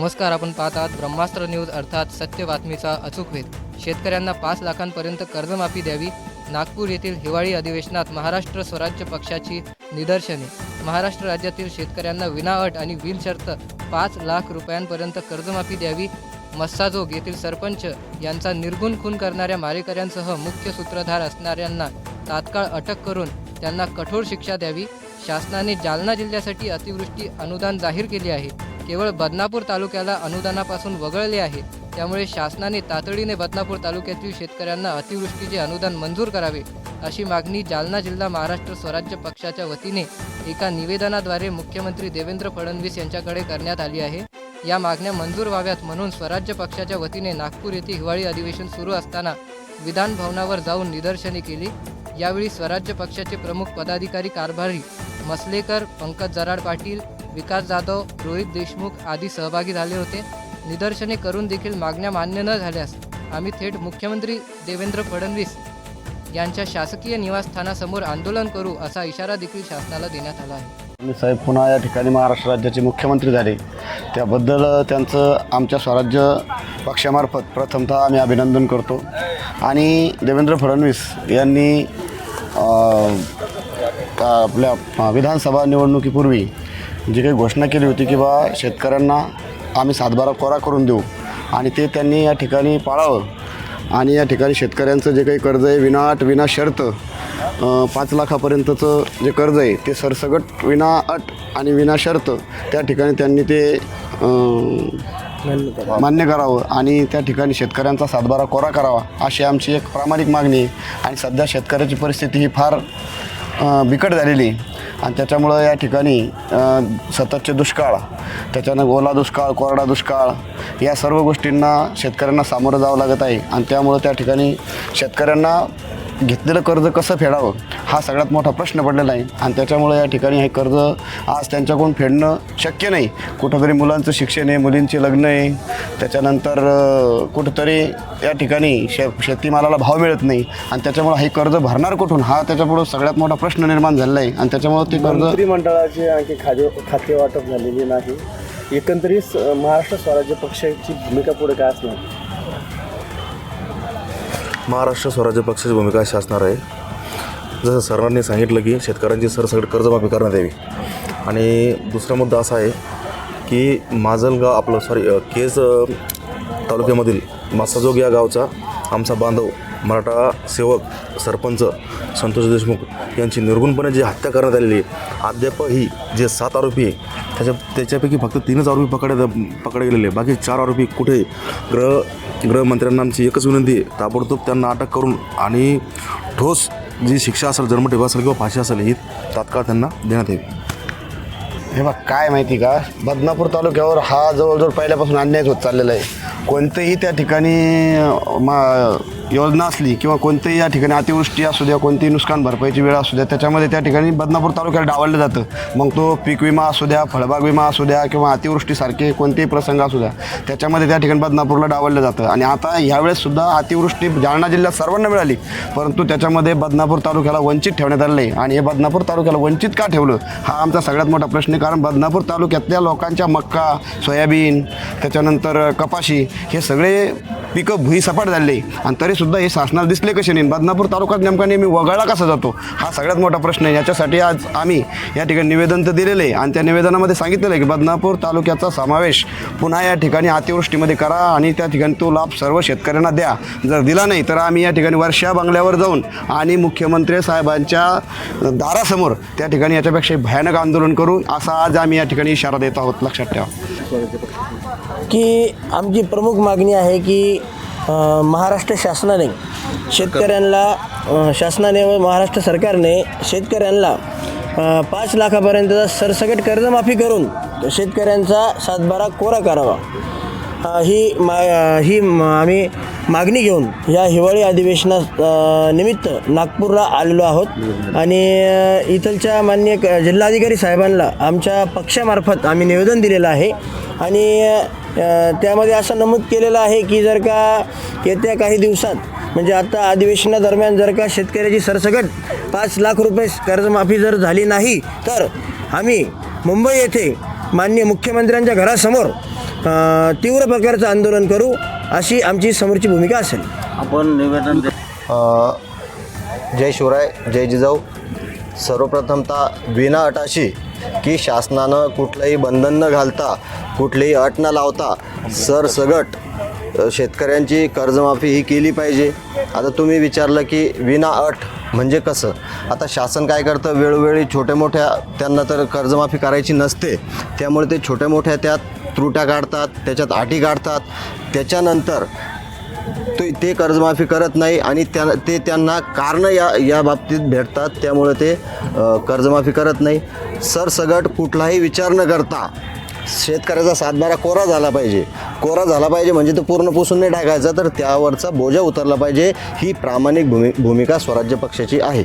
नमस्कार आपण पाहत आहात ब्रह्मास्त्र न्यूज अर्थात सत्य बातमीचा अचूक वेध. शेतकऱ्यांना पाच लाखांपर्यंत कर्जमाफी द्यावी नागपूर येथील हिवाळी अधिवेशनात महाराष्ट्र स्वराज्य पक्षाची निदर्शने. महाराष्ट्र राज्यातील शेतकऱ्यांना विनाअट आणि बिनशर्त पाच लाख रुपयांपर्यंत कर्जमाफी द्यावी मस्साजोग येथील सरपंच यांचा निर्गुण खून करणाऱ्या मारेकऱ्यांसह मुख्य सूत्रधार असणाऱ्यांना तात्काळ अटक करून त्यांना कठोर शिक्षा द्यावी. शासनाने जालना जिल्ह्यासाठी अतिवृष्टी अनुदान जाहीर केले आहे. केवळ बदनापूर तालुक्याला अनुदानापासून वगळले आहे. त्यामुळे शासनाने तातडीने बदनापूर तालुक्यातील शेतकऱ्यांना अतिवृष्टीचे अनुदान मंजूर करावे अशी मागणी जालना जिल्हा महाराष्ट्र स्वराज्य पक्षाच्या वतीने एका निवेदनाद्वारे मुख्यमंत्री देवेंद्र फडणवीस यांच्याकडे करण्यात आली आहे. या मागण्या मंजूर व्हाव्यात म्हणून स्वराज्य पक्षाच्या वतीने नागपूर येथे हिवाळी अधिवेशन सुरू असताना विधान भवनावर जाऊन निदर्शने केली. यावेळी स्वराज्य पक्षाचे प्रमुख पदाधिकारी कारभारी मसलेकर पंकज जराड पाटील विकास जाधव रोहित देशमुख आदी सहभागी झाले होते. निदर्शने करून देखील मागण्या मान्य न झाल्यास आम्ही थेट मुख्यमंत्री देवेंद्र फडणवीस यांच्या शासकीय निवासस्थानासमोर आंदोलन करू असा इशारा देखील शासनाला देण्यात आला आहे. मी साहेब पुन्हा या ठिकाणी महाराष्ट्र राज्याचे मुख्यमंत्री झाले. त्याबद्दल त्यांचं आमच्या स्वराज्य पक्षामार्फत प्रथमतः आम्ही अभिनंदन करतो. आणि देवेंद्र फडणवीस यांनी आपल्या विधानसभा निवडणुकीपूर्वी जी काही घोषणा केली होती की बा शेतकऱ्यांना आम्ही सातबारा कोरा करून देऊ. आणि ते त्यांनी या ठिकाणी पाळावं. आणि या ठिकाणी शेतकऱ्यांचं जे काही कर्ज आहे विनाअट विना शर्त पाच लाखापर्यंतचं जे कर्ज आहे ते सरसगट विना अट आणि विना शर्त त्या ठिकाणी त्यांनी ते मान्य करावं. आणि त्या ठिकाणी शेतकऱ्यांचा सातबारा कोरा करावा अशी आमची एक प्रामाणिक मागणी आहे. आणि सध्या शेतकऱ्याची परिस्थिती ही फार बिकट झालेली. आणि त्याच्यामुळं या ठिकाणी सततचे दुष्काळ त्याच्यानं ओला दुष्काळ कोरडा दुष्काळ या सर्व गोष्टींना शेतकऱ्यांना सामोरं जावं लागत आहे. आणि त्यामुळं त्या ठिकाणी शेतकऱ्यांना घेतलेलं कर्ज कसं फेडावं? हा सगळ्यात मोठा प्रश्न पडलेला आहे. आणि त्याच्यामुळे या ठिकाणी हे कर्ज आज त्यांच्याकडून फेडणं शक्य नाही. कुठंतरी मुलांचं शिक्षण आहे मुलींचे लग्न आहे. त्याच्यानंतर कुठंतरी या ठिकाणी शे शेतीमालाला भाव मिळत नाही. आणि त्याच्यामुळं हे कर्ज भरणार कुठून? हा त्याच्यापुढं सगळ्यात मोठा प्रश्न निर्माण झालेला आहे. आणि त्याच्यामुळं ते कर्ज मंत्रिमंडळाचे आणखी खाते खाते वाटप झालेली नाही. एकंदरीत महाराष्ट्र स्वराज्य पक्षाची भूमिका पुढे काय असणार? महाराष्ट्र स्वराज्य पक्षाची भूमिका अशी असणार आहे. जसं सरांनी सांगितलं की शेतकऱ्यांची सरसकट कर्जमाफी करण्यात यावी. आणि दुसरा मुद्दा असा आहे की माजलगाव आपलं सॉरी केज तालुक्यामधील मासाजोग या गावचा आमचा बांधव मराठा सेवक सरपंच संतोष देशमुख यांची निर्गुणपणे जी हत्या करण्यात आलेली अद्याप ही जे सात आरोपी आहे त्याच्या त्याच्यापैकी फक्त तीनच आरोपी पकड पकडे गेलेले बाकी चार आरोपी कुठे गृह गृहमंत्र्यांना आमची एकच विनंती आहे ताबडतोब त्यांना अटक करून आणि ठोस जी शिक्षा असेल जन्मठेप असेल किंवा फाशी असेल ही तात्काळ त्यांना देण्यात यावी हे बघ काय माहिती का? बदनापूर तालुक्यावर हा जवळजवळ पहिल्यापासून अन्याय होत चाललेला आहे. कोणतंही त्या ठिकाणी मा योजना असली किंवा कोणतेही या ठिकाणी अतिवृष्टी असू द्या कोणतीही नुकसान भरपाईची वेळ असू द्या त्याच्यामध्ये त्या ठिकाणी बदनापूर तालुक्याला डावललं जातं. मग तो पीक विमा असू द्या फळबाग विमा असू द्या किंवा अतिवृष्टीसारखे कोणतेही प्रसंग असू द्या त्याच्यामध्ये त्या ठिकाणी बदनापूरला डावललं जातं. आणि आता ह्यावेळेससुद्धा अतिवृष्टी जालना जिल्ह्यात सर्वांना मिळाली परंतु त्याच्यामध्ये बदनापूर तालुक्याला वंचित ठेवण्यात आलं आहे. आणि हे बदनापूर तालुक्याला वंचित का ठेवलं? हा आमचा सगळ्यात मोठा प्रश्न आहे. कारण बदनापूर तालुक्यातल्या लोकांच्या मक्का सोयाबीन त्याच्यानंतर कपाशी हे सगळे पिकं भुईसपाट झाले आणि सुद्धा हे शासनाला दिसले कसे नाही? बदनापूर तालुक्यात नेमका नेहमी वगळला कसा जातो? हा सगळ्यात मोठा प्रश्न आहे. याच्यासाठी आज आम्ही या ठिकाणी निवेदन तर दिलेलं आहे. आणि त्या निवेदनामध्ये सांगितलेलं आहे की बदनापूर तालुक्याचा समावेश पुन्हा या ठिकाणी अतिवृष्टीमध्ये करा आणि त्या ठिकाणी तो लाभ सर्व शेतकऱ्यांना द्या. जर दिला नाही तर आम्ही या ठिकाणी वर्षा बंगल्यावर जाऊन आणि मुख्यमंत्री साहेबांच्या दारासमोर त्या ठिकाणी याच्यापेक्षा भयानक आंदोलन करू असा आज आम्ही या ठिकाणी इशारा देत आहोत. लक्षात ठेवा. की आमची प्रमुख मागणी आहे की अ, महाराष्ट्र शासनाने शेतकऱ्यांना शासनाने व महाराष्ट्र सरकारने शेतकऱ्यांना अ, पाच लाखापर्यंतचा सरसकट कर्जमाफी करून शेतकऱ्यांचा सातबारा कोरा करावा. अ, ही मा अ, ही म- आम्ही मागणी घेऊन या हिवाळी अधिवेशना निमित्त नागपूरला आलेलो आहोत. आणि इथलच्या मान्य क- जिल्हाधिकारी साहेबांना आमच्या पक्षामार्फत आम्ही निवेदन दिलेलं आहे. आणि त्यामध्ये असं नमूद केलेलं आहे की जर का येत्या काही दिवसात म्हणजे आता अधिवेशनादरम्यान जर का शेतकऱ्याची सरसकट पाच लाख रुपये कर्जमाफी जर झाली नाही तर आम्ही मुंबई येथे माननीय मुख्यमंत्र्यांच्या घरासमोर तीव्र प्रकारचं आंदोलन करू. अशी आमची समोरची भूमिका असेल. अ, जय शिवराय जय जिजाऊ. सर्वप्रथमतः विना अट अशी की शासनानं कुठलंही बंधन न घालता कुठलीही अट न लावता सरसगट शेतकऱ्यांची कर्जमाफी ही केली पाहिजे. आता तुम्ही विचारलं की विना अट म्हणजे कसं? आता शासन काय करतं? वेळोवेळी छोट्या मोठ्या त्यांना तर कर्जमाफी करायची नसते. त्यामुळे ते छोट्या मोठ्या त्यात त्रुट्या काढतात त्याच्यात अटी काढतात त्याच्यानंतर ते ते कर्जमाफी करत नाही आणि त्या ते त्यांना कारणं या या बाबतीत भेटतात. त्यामुळे ते कर्जमाफी करत नाही. सरसगट कुठलाही विचार न करता शेतकऱ्याचा सातबारा कोरा झाला पाहिजे. कोरा झाला पाहिजे म्हणजे तो पूर्ण पुसून नाही टाकायचा तर त्यावरचा बोजा उतरला पाहिजे. ही प्रामाणिक भूमि भूमिका स्वराज्य पक्षाची आहे.